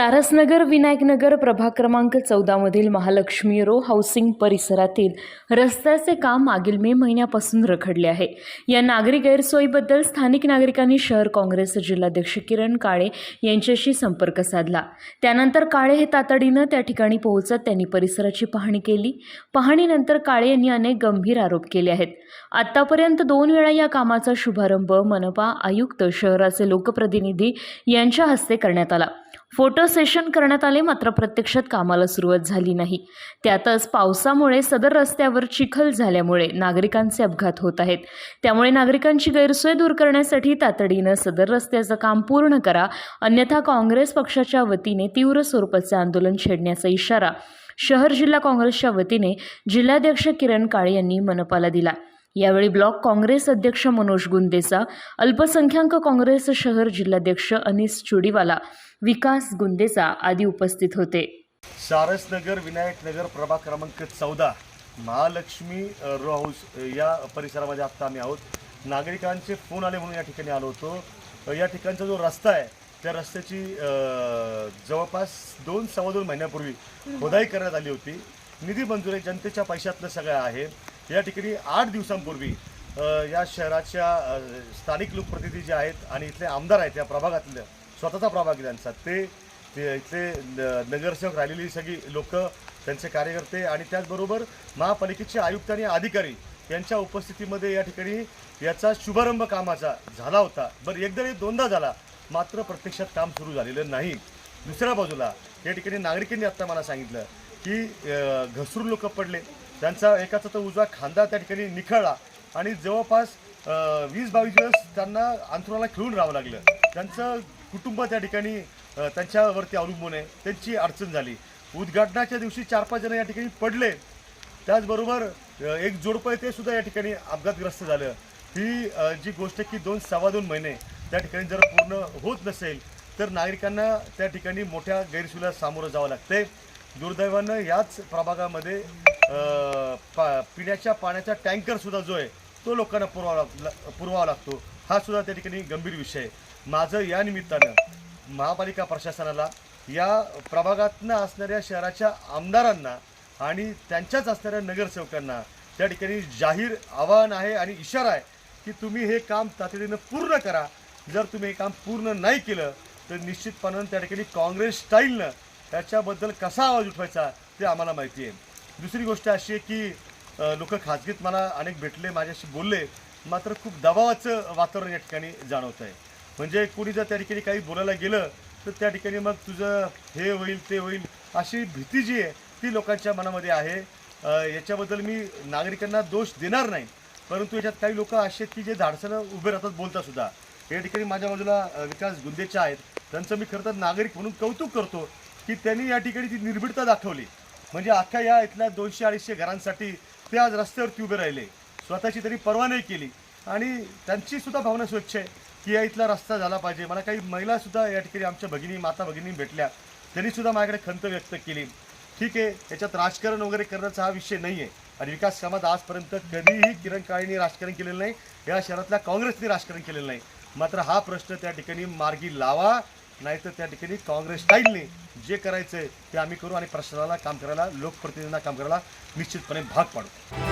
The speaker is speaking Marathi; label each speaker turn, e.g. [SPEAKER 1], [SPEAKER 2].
[SPEAKER 1] सारसनगर विनायकनगर प्रभाग क्रमांक चौदामधील महालक्ष्मी रो हाऊसिंग परिसरातील रस्त्याचे काम मागील मे महिन्यापासून रखडले आहे. या नागरी गैरसोयीबद्दल स्थानिक नागरिकांनी शहर काँग्रेस जिल्हाध्यक्ष किरण काळे यांच्याशी संपर्क साधला. त्यानंतर काळे हे तातडीनं त्या ठिकाणी पोहोचत त्यांनी परिसराची पाहणी केली. पाहणीनंतर काळे यांनी अनेक गंभीर आरोप केले आहेत. आतापर्यंत दोन वेळा या कामाचा शुभारंभ मनपा आयुक्त शहराचे लोकप्रतिनिधी यांच्या हस्ते करण्यात आला. फोटो सेशन करण्यात आले मात्र प्रत्यक्षात कामाला सुरुवात झाली नाही. त्यातच पावसामुळे सदर रस्त्यावर चिखल झाल्यामुळे नागरिकांचे अपघात होत आहेत. त्यामुळे नागरिकांची गैरसोय दूर करण्यासाठी तातडीनं सदर रस्त्याचं काम पूर्ण करा अन्यथा काँग्रेस पक्षाच्या वतीने तीव्र स्वरूपाचे आंदोलन छेडण्याचा इशारा शहर जिल्हा काँग्रेसच्या वतीने जिल्हाध्यक्ष किरण काळे यांनी मनपाला दिला. यावेळी ब्लॉक काँग्रेस अध्यक्ष मनोज गुंदेचा अल्पसंख्याक काँग्रेस शहर जिल्हाध्यक्ष अनिस चुडीवाला विकास गुंदेचा आदी उपस्थित होते.
[SPEAKER 2] सारसनगर विनायकनगर प्रभाग क्रमांक चौदा महालक्ष्मी रो हाऊस या परिसरामध्ये आत्ता आम्ही आहोत. नागरिकांचे फोन आले म्हणून या ठिकाणी आलो होतो. या ठिकाणचा जो रस्ता आहे त्या रस्त्याची जवळपास दोन सव्वा दोन महिन्यापूर्वी खोदाई करण्यात आली होती. निधी मंजुरी जनतेच्या पैशातलं सगळं आहे. या ठिकाणी आठ दिवसांपूर्वी या शहराच्या स्थानिक लोकप्रतिनिधी जे आहेत आणि इथले आमदार आहेत या प्रभागातल्या स्वतःचा प्रभाग त्यांचा ते ते इथले नगरसेवक राहिलेली सगळी लोक त्यांचे कार्यकर्ते आणि त्याचबरोबर महापालिकेचे आयुक्त आणि अधिकारी यांच्या उपस्थितीमध्ये या ठिकाणी याचा शुभारंभ कामाचा झाला होता. बरं एकदा एक दोनदा झाला मात्र प्रत्यक्षात काम सुरू झालेलं नाही. दुसऱ्या बाजूला या ठिकाणी नागरिकांनी आत्ता मला सांगितलं की घसरू घसरून लोक पडले. त्यांचा एकाचा तर उजवा खांदा त्या ठिकाणी निखळला. आणि जवळपास वीस बावीस दिवस त्यांना अंथरुणाला खिळून राहावं लागलं. त्यांचं कुटुंब त्या ठिकाणी त्यांच्यावरती अवलंबून आहे. त्यांची अडचण झाली. उद्घाटनाच्या दिवशी चार पाच जण या ठिकाणी पडले. त्याचबरोबर एक जोडपं आहे ते सुद्धा या ठिकाणी अपघातग्रस्त झालं. ही जी गोष्ट की दोन सव्वा दोन महिने त्या ठिकाणी जर पूर्ण होत नसेल तर नागरिकांना त्या ठिकाणी मोठ्या गैरसोयीला सामोरं जावं लागतंय. दुर्दैवानं याच प्रभागामध्ये पा पिण्याच्या पाण्याचा टँकरसुद्धा जो आहे तो लोकांना पुरवावा लाग- पुरवावा लागतो. हा सुद्धा त्या ठिकाणी गंभीर विषय आहे. माझं या निमित्तानं महापालिका प्रशासनाला या प्रभागातनं असणाऱ्या शहराच्या आमदारांना आणि त्यांच्याच असणाऱ्या नगरसेवकांना त्या ठिकाणी जाहीर आवाहन आहे आणि इशारा आहे की तुम्ही हे काम तातडीनं पूर्ण करा. जर तुम्ही हे काम पूर्ण नाही केलं तर निश्चितपणानं त्या ठिकाणी काँग्रेस स्टाईलनं त्याच्याबद्दल कसा आवाज उठवायचा ते आम्हाला माहिती आहे. दुसरी गोष्ट अशी आहे की लोक खाजगीत मला अनेक भेटले माझ्याशी बोलले मात्र खूप दबावाचं वातावरण या ठिकाणी जाणवत आहे म्हणजे कोणी जर त्या ठिकाणी काही बोलायला गेलं तर त्या ठिकाणी मग तुझं हे होईल ते होईल अशी भीती जी आहे ती लोकांच्या मनामध्ये आहे. याच्याबद्दल मी नागरिकांना दोष देणार नाही परंतु याच्यात काही लोक असे आहेत की जे धाडसानं उभे राहतात बोलतात सुद्धा. या ठिकाणी माझ्या बाजूला विकास गुंदेच्या आहेत. त्यांचं मी खरं तर नागरिक म्हणून कौतुक करतो. की त्यांनी या ठिकाणी ती निर्भीडता दाखवली. म्हणजे अख्ख्या या इथल्या दोनशे अडीचशे घरांसाठी ते आज रस्त्यावरती उभे राहिले. स्वतःची त्यांनी पर्वा नाही केली. आणि त्यांची सुद्धा भावना स्वच्छ आहे की या इथला रस्ता झाला पाहिजे. मला काही महिला सुद्धा या ठिकाणी आमच्या भगिनी माता भगिनी भेटल्या. त्यांनी सुद्धा माझ्याकडे खंत व्यक्त केली. ठीक आहे याच्यात राजकारण वगैरे करण्याचा हा विषय नाही आहे आणि विकास कामात आजपर्यंत कधीही किरण काळेंनी राजकारण केलेलं नाही. या शहरातल्या काँग्रेसने राजकारण केलेलं नाही. मात्र हा प्रश्न त्या ठिकाणी मार्गी लावा. नाहीतर त्या ठिकाणी काँग्रेस स्टाईलने जे करायचं आहे ते आम्ही करू आणि प्रशासनाला काम करायला लोकप्रतिनिधींना काम करायला निश्चितपणे भाग पाडू.